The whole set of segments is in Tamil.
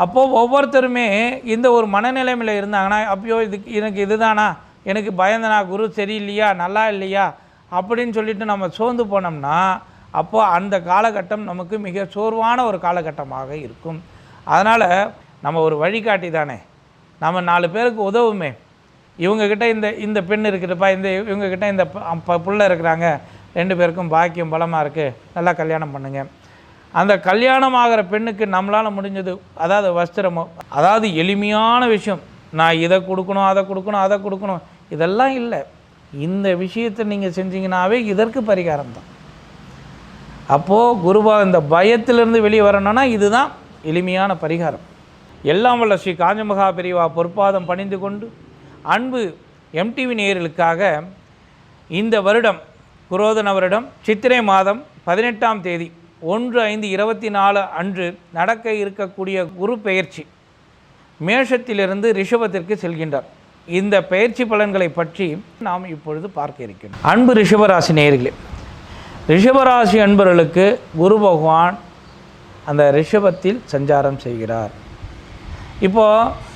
அப்போது ஒவ்வொருத்தருமே இந்த ஒரு மனநிலைமையில் இருந்தாங்கன்னா அப்பயோ இதுக்கு எனக்கு இதுதானா? எனக்கு பயந்தனா? குரு சரியில்லையா? நல்லா இல்லையா? அப்படின்னு சொல்லிட்டு நம்ம சோர்ந்து போனோம்னா அப்போது அந்த காலகட்டம் நமக்கு மிக சோர்வான ஒரு காலகட்டமாக இருக்கும். அதனால் நம்ம ஒரு வழிகாட்டி தானே. நம்ம நாலு பேருக்கு உதவுமே. இவங்கக்கிட்ட இந்த இந்த பெண் இருக்குதுப்பா இந்த இவங்கக்கிட்ட இந்த ப- ப- இருக்கிறாங்க. ரெண்டு பேருக்கும் பாக்கியம் பலமாக இருக்குது நல்லா கல்யாணம் பண்ணுங்கள் அந்த கல்யாணம் ஆகிற பெண்ணுக்கு நம்மளால் முடிஞ்சது அதாவது வஸ்திரமோ அதாவது எளிமையான விஷயம். நான் இதை கொடுக்கணும் அதை கொடுக்கணும் அதை கொடுக்கணும். இதெல்லாம் இல்லை. இந்த விஷயத்தை நீங்கள் செஞ்சீங்கன்னாவே இதற்கு பரிகாரம் தான். அப்போது குருபா இந்த பயத்திலிருந்து வெளியே வரணும்னா இதுதான் எளிமையான பரிகாரம். எல்லாம் வல்ல ஸ்ரீ காஞ்சமகா பெரியவா பொற்பாதம் பணிந்து கொண்டு அன்பு எம்டிவி நேயர்களுக்காக இந்த வருடம் குரோதன வருடம் சித்திரை மாதம் பதினெட்டாம் தேதி ஒன்று ஐந்து இருபத்தி நாலு அன்று நடக்க இருக்கக்கூடிய குரு பெயர்ச்சி மேஷத்திலிருந்து ரிஷபத்திற்கு செல்கின்றார். இந்த பயிற்சி பலன்களை பற்றி நாம் இப்பொழுது பார்க்க இருக்கிறோம் அன்பு ரிஷபராசி நேர்களே ரிஷபராசி அன்பர்களுக்கு குரு பகவான் அந்த ரிஷபத்தில் சஞ்சாரம் செய்கிறார். இப்போது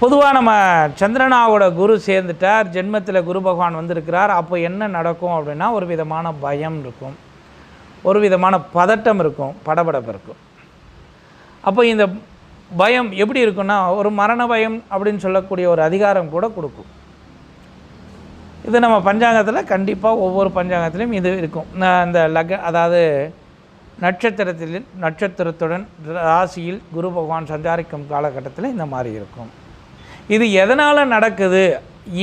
பொதுவாக நம்ம சந்திரனாவோட குரு சேர்ந்துட்டார் ஜென்மத்தில் குரு பகவான் வந்திருக்கிறார் அப்போ என்ன நடக்கும் அப்படின்னா ஒரு விதமான பயம் இருக்கும். ஒரு விதமான பதட்டம் இருக்கும் படபடப்பு இருக்கும். அப்போ இந்த பயம் எப்படி இருக்குன்னா ஒரு மரண பயம் அப்படின்னு சொல்லக்கூடிய ஒரு அதிகாரம் கூட கொடுக்கும். இது நம்ம பஞ்சாங்கத்தில் கண்டிப்பாக ஒவ்வொரு பஞ்சாங்கத்திலையும் இது இருக்கும். இந்த லக அதாவது நட்சத்திரத்தில் நட்சத்திரத்துடன் ராசியில் குரு பகவான் சஞ்சாரிக்கும் காலகட்டத்தில் இந்த மாதிரி இருக்கும். இது எதனால் நடக்குது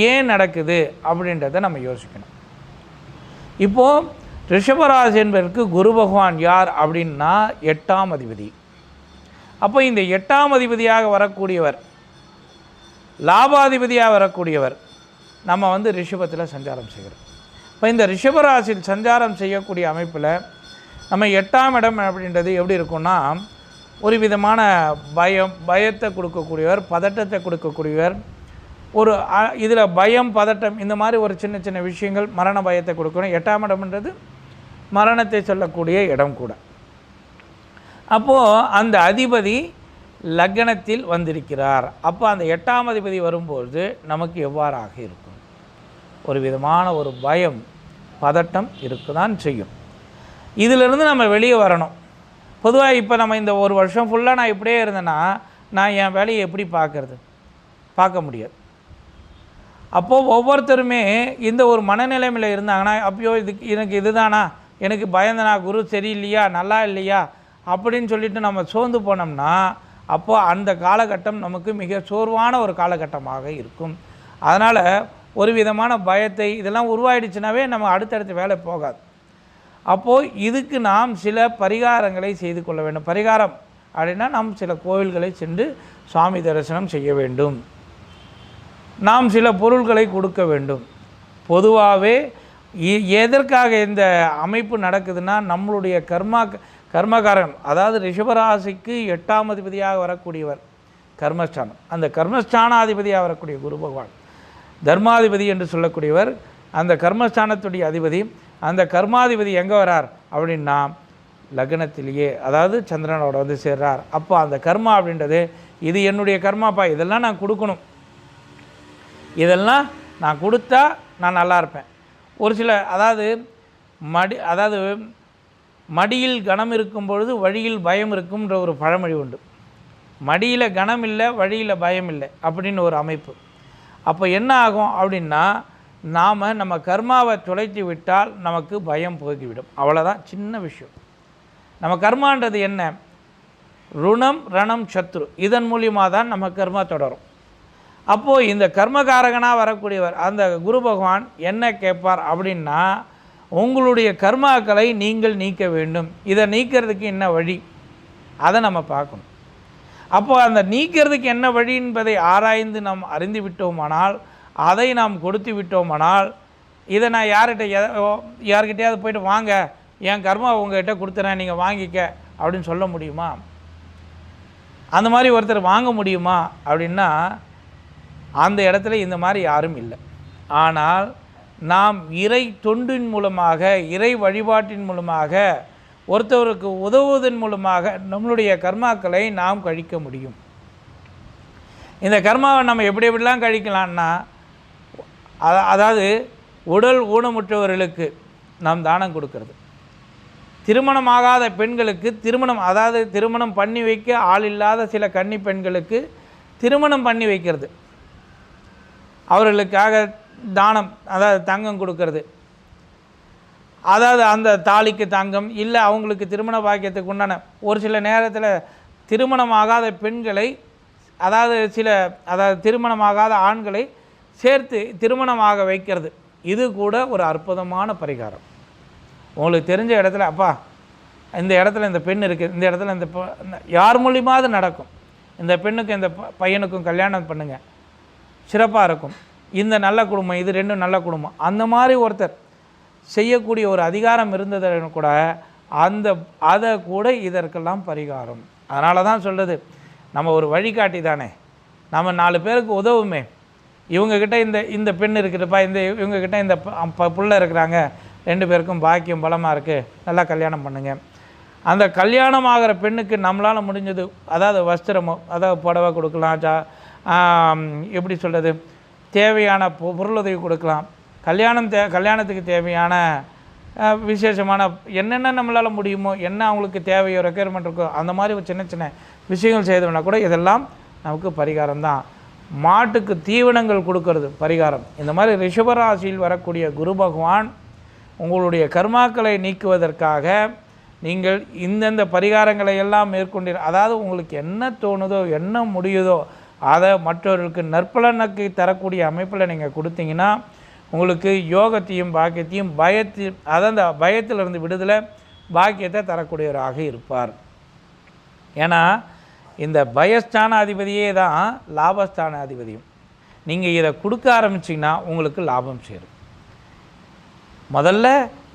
ஏன் நடக்குது அப்படின்றத நம்ம யோசிக்கணும். இப்போது ரிஷபராசி என்பதற்கு குரு பகவான் யார் அப்படின்னா எட்டாம் அதிபதி. அப்போ இந்த எட்டாம் அதிபதியாக வரக்கூடியவர் லாபாதிபதியாக வரக்கூடியவர் நம்ம வந்து ரிஷபத்தில் சஞ்சாரம் செய்கிறோம் இப்போ இந்த ரிஷபராசியில் சஞ்சாரம் செய்யக்கூடிய அமைப்பில் நம்ம எட்டாம் இடம் அப்படின்றது எப்படி இருக்கும்னா ஒரு விதமான பயம் பயத்தை கொடுக்கக்கூடியவர் பதட்டத்தை கொடுக்கக்கூடியவர் ஒரு இதில் பயம் பதட்டம் இந்த மாதிரி ஒரு சின்ன சின்ன விஷயங்கள் மரண பயத்தை கொடுக்கணும். எட்டாம் இடம்ன்றது மரணத்தை சொல்லக்கூடிய இடம் கூட. அப்போது அந்த அதிபதி லக்னத்தில் வந்திருக்கிறார். அப்போ அந்த எட்டாம் அதிபதி வரும்போது நமக்கு எவ்வாறாக இருக்கும்? ஒரு விதமான ஒரு பயம் பதட்டம் இருக்குதான் செய்யும். இதிலிருந்து நம்ம வெளியே வரணும். பொதுவாக இப்போ நம்ம இந்த ஒரு வருஷம் ஃபுல்லாக நான் இப்படியே இருந்தேன்னா நான் என் வேலையை எப்படி பார்க்கறது? பார்க்க முடியாது. அப்போது ஒவ்வொருத்தருமே இந்த ஒரு மனநிலைமையில் இருந்தாங்கன்னா அப்பயோ இதுக்கு எனக்கு இதுதானா? எனக்கு பயந்தனா குரு சரியில்லையா நல்லா இல்லையா அப்படின்னு சொல்லிட்டு நம்ம சோர்ந்து போனோம்னா அப்போது அந்த காலகட்டம் நமக்கு மிக சோர்வான ஒரு காலகட்டமாக இருக்கும். அதனால் ஒரு விதமான பயத்தை இதெல்லாம் உருவாயிடுச்சுனாவே நம்ம அடுத்தடுத்த வேலை போகாது. அப்போது இதுக்கு நாம் சில பரிகாரங்களை செய்து கொள்ள வேண்டும். பரிகாரம் அப்படின்னா நாம் சில கோவில்களை சென்று சுவாமி தரிசனம் செய்ய வேண்டும். நாம் சில பொருள்களை கொடுக்க வேண்டும். பொதுவாகவே எதற்காக இந்த அமைப்பு நடக்குதுன்னா நம்மளுடைய கர்மா கர்மகாரன் அதாவது ரிஷபராசிக்கு எட்டாம் அதிபதியாக வரக்கூடியவர் கர்மஸ்தானம். அந்த கர்மஸ்தானாதிபதியாக வரக்கூடிய குரு பகவான். தர்மாதிபதி என்று சொல்லக்கூடியவர் அந்த கர்மஸ்தானத்துடைய அதிபதி அந்த கர்மாதிபதி எங்கே வரார்? அப்படின்னா லக்னத்திலேயே அதாவது சந்திரனோட வந்து சேர்றார். அப்போ அந்த கர்மா அப்படின்றது இது என்னுடைய கர்மாப்பா இதெல்லாம் நான் கொடுக்கணும். இதெல்லாம் நான் கொடுத்தா நான் நல்லா இருப்பேன். ஒரு சில அதாவது மடி அதாவது மடியில் கனம் இருக்கும் பொழுது வழியில் பயம் இருக்கும்ன்ற ஒரு பழமொழி உண்டு. மடியில் கனம் இல்லை வழியில் பயம் இல்லை அப்படின்னு ஒரு அமைப்பு. அப்போ என்ன ஆகும் அப்படின்னா நாம் நம்ம கர்மாவை துளைத்து விட்டால் நமக்கு பயம் போக்கிவிடும் அவ்வளோதான் சின்ன விஷயம். நம்ம கர்மான்றது என்ன? ருணம் ரணம் சத்ரு. இதன் மூலியமாக தான் நம்ம கர்மா தொடரும். அப்போது இந்த கர்மகாரகனாக வரக்கூடியவர் அந்த குரு பகவான் என்ன கேட்பார் அப்படின்னா உங்களுடைய கர்மாக்களை நீங்கள் நீக்க வேண்டும். இதை நீக்கிறதுக்கு என்ன வழி? அதை நம்ம பார்க்கணும். அப்போது அந்த நீக்கிறதுக்கு என்ன வழி என்பதை ஆராய்ந்து நாம் அறிந்து விட்டோமானால் அதை நாம் கொடுத்து விட்டோமானால் இதை நான் யார்கிட்ட யார்கிட்டையாவது போயிட்டு வாங்க என் கர்மா உங்ககிட்ட கொடுத்துறேன் நீங்கள் வாங்கிக்க அப்படின்னு சொல்ல முடியுமா? அந்த மாதிரி ஒருத்தர் வாங்க முடியுமா அப்படின்னா அந்த இடத்துல இந்த மாதிரி யாரும் இல்லை. ஆனால் நாம் இறை தொண்டின் மூலமாக இறை வழிபாட்டின் மூலமாக ஒருத்தவருக்கு உதவுவதன் மூலமாக நம்மளுடைய கர்மாக்களை நாம் கழிக்க முடியும். இந்த கர்மாவை நம்ம எப்படி எப்படிலாம் கழிக்கலாம்னா அதாவது உடல் ஊனமுற்றவர்களுக்கு நாம் தானம் கொடுக்கறது. திருமணமாகாத பெண்களுக்கு திருமணம் அதாவது திருமணம் பண்ணி வைக்க ஆள் இல்லாத சில கன்னி பெண்களுக்கு திருமணம் பண்ணி வைக்கிறது. அவர்களுக்காக தானம் அதாவது தங்கம் கொடுக்கறது. அதாவது அந்த தாலிக்கு தங்கம் இல்லை அவங்களுக்கு திருமண பாக்கியத்துக்கு உண்டான ஒரு சில நேரத்தில் திருமணமாகாத பெண்களை அதாவது சில அதாவது திருமணமாகாத ஆண்களை சேர்த்து திருமணமாக வைக்கிறது. இது கூட ஒரு அற்புதமான பரிகாரம். உங்களுக்கு தெரிஞ்ச இடத்துல அப்பா இந்த இடத்துல இந்த பெண் இருக்குது இந்த இடத்துல இந்த யார் இந்த- யார் மூலியமாவது நடக்கும். இந்த பெண்ணுக்கும் இந்த ப- பையனுக்கும் கல்யாணம் பண்ணுங்கள் சிறப்பாக இருக்கும். இந்த நல்ல குடும்பம் இது ரெண்டும் நல்ல குடும்பம். அந்த மாதிரி ஒருத்தர் செய்யக்கூடிய ஒரு அதிகாரம் இருந்ததுன்னு கூட அந்த அதை கூட இதற்கெல்லாம் பரிகாரம். அதனால தான் சொல்கிறது நம்ம ஒரு வழிகாட்டி தானே. நம்ம நாலு பேருக்கு உதவுமே. இவங்கக்கிட்ட இந்த இந்த பெண் இருக்குதுப்பா இந்த இவங்கக்கிட்ட இந்த ப- ப- புள்ள இருக்கிறாங்க. ரெண்டு பேருக்கும் பாக்கியம் பலமாக இருக்குது நல்லா கல்யாணம் பண்ணுங்கள் அந்த கல்யாணம் ஆகிற பெண்ணுக்கு நம்மளால் முடிஞ்சது அதாவது வஸ்திரமோ அதாவது புடவை கொடுக்கலாம் ஜா எப்படி சொல்கிறது தேவையான பொ- பொருளுதவி கொடுக்கலாம். கல்யாணம் தே கல்யாணத்துக்கு தேவையான விசேஷமான என்னென்ன நம்மளால் முடியுமோ என்ன அவங்களுக்கு தேவையோ ரெக்குயர்மெண்ட் இருக்கோ அந்த மாதிரி ஒரு சின்ன சின்ன விஷயங்கள் செய்தோம்னா கூட இதெல்லாம் நமக்கு பரிகாரம் தான். மாட்டுக்கு தீவனங்கள் கொடுக்கறது பரிகாரம். இந்த மாதிரி ரிஷபராசியில் வரக்கூடிய குரு பகவான் உங்களுடைய கர்மாக்களை நீக்குவதற்காக நீங்கள் இந்தந்த பரிகாரங்களை எல்லாம் மேற்கொண்டீர். அதாவது உங்களுக்கு என்ன தோணுதோ என்ன முடியுதோ அதை மற்றவர்களுக்கு நற்பலனுக்கு தரக்கூடிய அமைப்பில் நீங்கள் கொடுத்தீங்கன்னா உங்களுக்கு யோகத்தையும் பாக்கியத்தையும் பயத்தையும் அதான் அந்த பயத்திலிருந்து விடுதலை பாக்கியத்தை தரக்கூடியவராக இருப்பார். ஏன்னா இந்த பயஸ்தான அதிபதியே தான் லாபஸ்தான அதிபதியும் நீங்கள் இதை கொடுக்க ஆரம்பிச்சிங்கன்னா உங்களுக்கு லாபம் சேரும். முதல்ல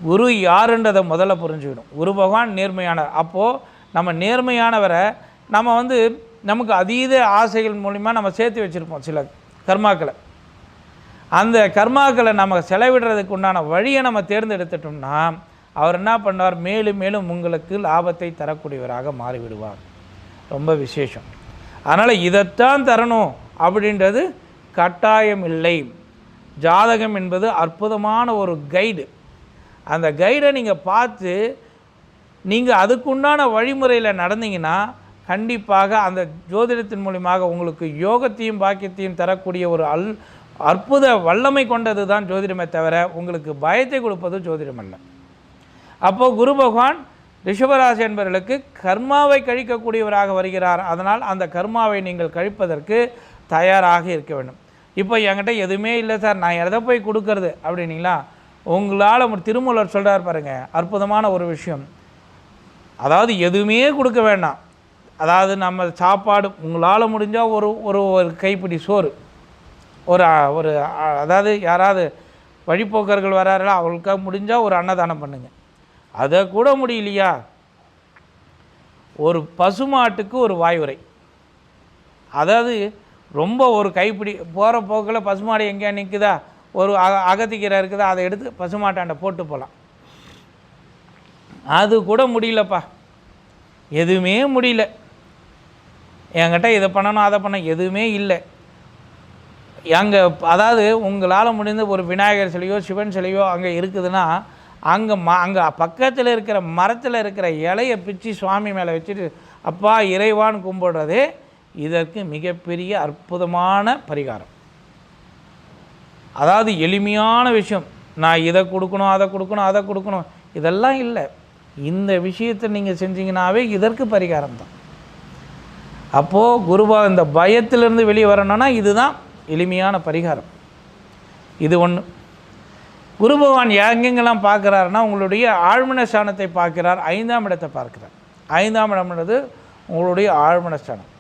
குரு யாருன்றதை முதல்ல புரிஞ்சுக்கணும். குரு பகவான் நேர்மையானவர். அப்போது நம்ம நேர்மையானவரை நம்ம வந்து நமக்கு அதீத ஆசைகள் மூலிமா நம்ம சேர்த்து வச்சுருப்போம் சில கர்மாக்களை. அந்த கர்மாக்களை நம்ம செலவிடுறதுக்கு உண்டான வழியை நம்ம தேர்ந்தெடுத்துட்டோம்னா அவர் என்ன பண்ணுவார்? மேலும் மேலும் உங்களுக்கு லாபத்தை தரக்கூடியவராக மாறிவிடுவார். ரொம்ப விசேஷம். அதனால் இதைத்தான் தரணும் அப்படின்றது கட்டாயம் இல்லை. ஜாதகம் என்பது அற்புதமான ஒரு கைடு அந்த கைடை நீங்கள் பார்த்து நீங்கள் அதுக்குண்டான வழிமுறையில் நடந்தீங்கன்னா கண்டிப்பாக அந்த ஜோதிடத்தின் மூலியமாக உங்களுக்கு யோகத்தையும் பாக்கியத்தையும் தரக்கூடிய ஒரு அல் அற்புத வல்லமை கொண்டது தான் ஜோதிடமே தவிர உங்களுக்கு பயத்தை கொடுப்பது ஜோதிடம் அல்ல. அப்போது குரு பகவான் ரிஷபராசி என்பவர்களுக்கு கர்மாவை கழிக்கக்கூடியவராக வருகிறார். அதனால் அந்த கர்மாவை நீங்கள் கழிப்பதற்கு தயாராக இருக்க வேண்டும். இப்போ என்கிட்ட எதுவுமே இல்லை சார். நான் எதை போய் கொடுக்கறது அப்படின்னீங்களா? உங்களால் திருமூலர் சொல்கிறார் பாருங்கள் அற்புதமான ஒரு விஷயம். அதாவது எதுவுமே கொடுக்க வேண்டாம். அதாவது நம்ம சாப்பாடு உங்களால் முடிஞ்சால் ஒரு ஒரு ஒரு கைப்பிடி சோறு. ஒரு ஒரு அதாவது யாராவது வழிப்போக்கர்கள் வராங்களோ அவங்களுக்காக முடிஞ்சால் ஒரு அன்னதானம் பண்ணுங்க. அதை கூட முடியலையா? ஒரு பசுமாட்டுக்கு ஒரு வாய்வுரை. அதாவது ரொம்ப ஒரு கைப்பிடி போகிற போக்கில் பசுமாடு எங்கேயா நிற்குதா ஒரு அக அகத்திக்கீரை இருக்குதா? அதை எடுத்து பசுமாட்டாண்ட போட்டு போகலாம் அது கூட முடியலப்பா. எதுவுமே முடியல. என்கிட்ட இதை பண்ணணும் அதை பண்ண எதுவுமே இல்லை. அங்கே அதாவது உங்களால் முடிந்த ஒரு விநாயகர் சிலையோ சிவன் சிலையோ அங்கே இருக்குதுன்னா அங்கே ம அங்கே பக்கத்தில் இருக்கிற மரத்தில் இருக்கிற இலையை பிச்சு சுவாமி மேலே வச்சுட்டு அப்பா இறைவான் கும்பிடுறதே இதற்கு மிகப்பெரிய அற்புதமான பரிகாரம். அதாவது எளிமையான விஷயம். நான் இதை கொடுக்கணும் அதை கொடுக்கணும் அதை கொடுக்கணும். இதெல்லாம் இல்லை. இந்த விஷயத்தை நீங்கள் செஞ்சீங்கன்னாவே இதற்கு பரிகாரம் தான் அப்போது குருபா இந்த பயத்திலிருந்து வெளியே வரணும்னா இதுதான் எளிமையான பரிகாரம். இது ஒன்று குரு பகவான் எங்கெங்கெல்லாம் பார்க்குறாருன்னா உங்களுடைய ஆழ்மன ஸ்தானத்தை பார்க்கிறார். ஐந்தாம் இடத்தை பார்க்கிறார். ஐந்தாம் இடம்ன்றது உங்களுடைய ஆழ்மன ஸ்தானம்.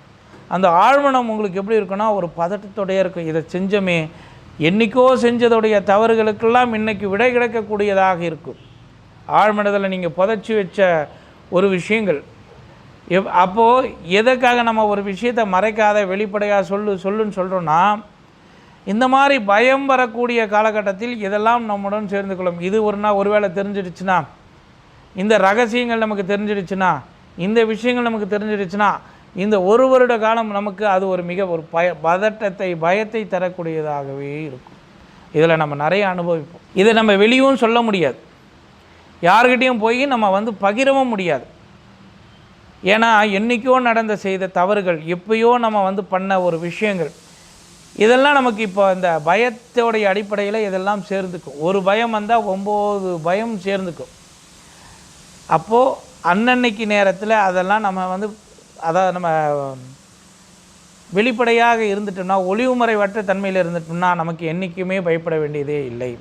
அந்த ஆழ்மனம் உங்களுக்கு எப்படி இருக்குன்னா ஒரு பதட்டத்தோடைய இருக்கும். இதை செஞ்சோமே என்னைக்கோ செஞ்சதுடைய தவறுகளுக்கெல்லாம் இன்னைக்கு விடை கிடைக்கக்கூடியதாக இருக்கும். ஆழ்மனதில் நீங்கள் புதைச்சி வச்ச ஒரு விஷயங்கள் எவ் அப்போது எதற்காக நம்ம ஒரு விஷயத்தை மறைக்காத வெளிப்படையாக சொல்லு சொல்லுன்னு சொல்கிறோன்னா இந்த மாதிரி பயம் வரக்கூடிய காலகட்டத்தில் இதெல்லாம் நம்முடன் சேர்ந்து கொள்ளும் இது ஒரு நாள் ஒருவேளை தெரிஞ்சிடுச்சுன்னா இந்த ரகசியங்கள் நமக்கு தெரிஞ்சிடுச்சுன்னா இந்த விஷயங்கள் நமக்கு தெரிஞ்சிடுச்சுன்னா இந்த ஒரு வருட காலம் நமக்கு அது ஒரு மிக ஒரு பய பதட்டத்தை பயத்தை தரக்கூடியதாகவே இருக்கும். இதில் நம்ம நிறைய அனுபவிப்போம். இதை நம்ம வெளியும் சொல்ல முடியாது. யார்கிட்டயும் போய் நம்ம வந்து பகிரவும் முடியாது. ஏன்னா என்றைக்கோ நடந்த செய்த தவறுகள் எப்பயோ நம்ம வந்து பண்ண ஒரு விஷயங்கள் இதெல்லாம் நமக்கு இப்போ இந்த பயத்தோடைய அடிப்படையில் இதெல்லாம் சேர்ந்துக்கும். ஒரு பயம் வந்தால் ஒம்பது பயம் சேர்ந்துக்கும். அப்போது அன்னன்னைக்கு நேரத்தில் அதெல்லாம் நம்ம வந்து அதாவது நம்ம வெளிப்படையாக இருந்துட்டோம்னா ஒளிவுமுறைவற்ற தன்மையில் இருந்துட்டோம்னா நமக்கு என்றைக்குமே பயப்பட வேண்டியதே இல்லை.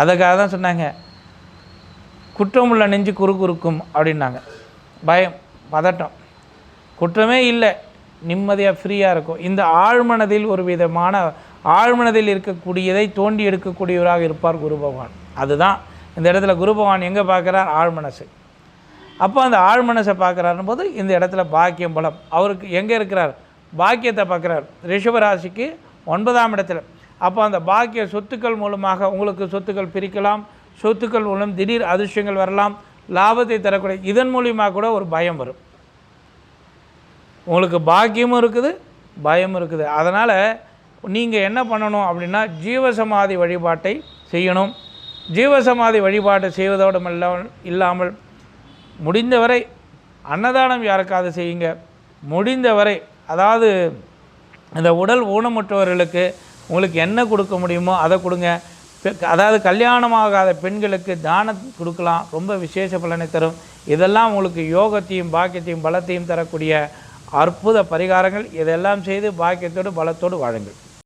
அதுக்காக தான் சொன்னாங்க குற்றமுள்ள நெஞ்சு குறுகுறுக்கும் அப்படின்னாங்க. பயம் பதட்டம். குற்றமே இல்லை. நிம்மதியாக ஃப்ரீயாக இருக்கும். இந்த ஆழ்மனதில் ஒரு விதமான ஆழ்மனதில் இருக்கக்கூடியதை தோண்டி எடுக்கக்கூடியவராக இருப்பார் குரு பகவான். அதுதான். இந்த இடத்துல குரு பகவான் எங்கே பார்க்குறார்? ஆழ்மனசு. அப்போ அந்த ஆழ்மனசை பார்க்குறாருன்னு போது இந்த இடத்துல பாக்கியம் பலம். அவருக்கு எங்கே இருக்கிறார்? பாக்கியத்தை பார்க்குறார். ரிஷபராசிக்கு ஒன்பதாம் இடத்துல. அப்போ அந்த பாக்கிய சொத்துக்கள் மூலமாக உங்களுக்கு சொத்துக்கள் பிரிக்கலாம். சொத்துக்கள் மூலம் திடீர் அதிர்ஷ்டங்கள் வரலாம். லாபத்தை தரக்கூடிய இதன் மூலியமாக கூட ஒரு பயம் வரும். உங்களுக்கு பாக்கியமும் இருக்குது பயமும் இருக்குது. அதனால் நீங்கள் என்ன பண்ணணும் அப்படின்னா ஜீவசமாதி வழிபாட்டை செய்யணும். ஜீவசமாதி வழிபாட்டை செய்வதோடு இல்லாமல் இல்லாமல் முடிந்தவரை அன்னதானம் யாருக்காவது செய்யுங்க. முடிந்தவரை அதாவது இந்த உடல் ஊனமுற்றவர்களுக்கு உங்களுக்கு என்ன கொடுக்க முடியுமோ அதை கொடுங்க. அதாவது கல்யாணமாகாத பெண்களுக்கு தானம் கொடுக்கலாம். ரொம்ப விசேஷ பலனை தரும். இதெல்லாம் உங்களுக்கு யோகத்தையும் பாக்கியத்தையும் பலத்தையும் தரக்கூடிய அற்புத பரிகாரங்கள். இதெல்லாம் செய்து பாக்கியத்தோடு பலத்தோடு வாழுங்கள்.